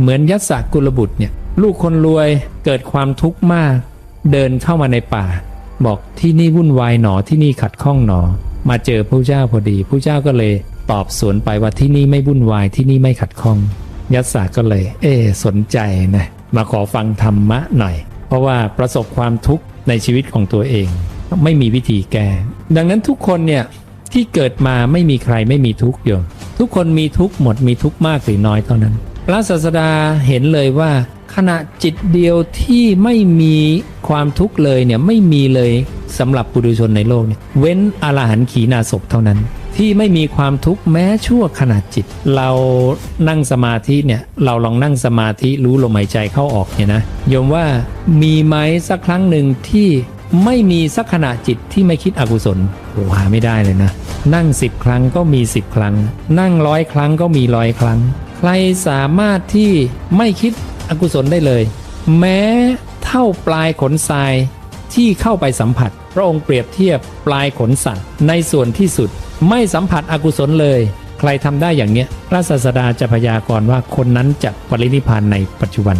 เหมือนยัสกุลบุตรเนี่ยลูกคนรวยเกิดความทุกข์มาก เดินเข้ามาในป่า บอกที่นี่วุ่นวายหนอที่นี่ขัดข้องหนอ มาเจอพระเจ้าพอดีพระเจ้าก็เลยตอบสวนไปว่าที่นี่ไม่วุ่นวายที่นี่ไม่ขัดข้อง ยัสสะก็เลยเออสนใจนะมาขอฟังธรรมะหน่อย เพราะว่าประสบความทุกข์ในชีวิตของตัวเอง ไม่มีวิธีแก้ ดังนั้นทุกคนเนี่ยที่เกิดมาไม่มีใครไม่มีทุกข์โยมทุกคนมีทุกข์หมดมีทุกข์มากหรือน้อยเท่านั้น พระศาสดาเห็นเลยว่า ขณะจิตเดียวที่ไม่มีความทุกข์เลยเนี่ยไม่มีเลยสำหรับปุถุชนในโลกเนี่ยเว้นอรหันต์ขีณาศพเท่านั้น ที่ไม่มีความทุกข์แม้ชั่วขณะจิต เรานั่งสมาธิเนี่ยเราลองนั่งสมาธิรู้ลมหายใจเข้าออกเนี่ยนะโยมว่ามีไหมสักครั้งหนึ่งที่ไม่มีสักขณะจิตที่ไม่คิดอกุศลโอ้หาไม่ได้เลยนะ นั่งสิบครั้งก็มีสิบครั้ง นั่งร้อยครั้งก็มีร้อยครั้ง รสามารถที่ไม่คิดอกุศลได้เลย แม้เท่าปลายขนทรายที่เข้าไปสัมผัส พระองค์เปรียบเทียบปลายขนสัตว์ในส่วนที่สุด ไม่สัมผัสอกุศลเลย ใครทำได้อย่างเนี้ยพระศาสดาจะพยากรณ์ว่าคนนั้นจะปรินิพานในปัจจุบัน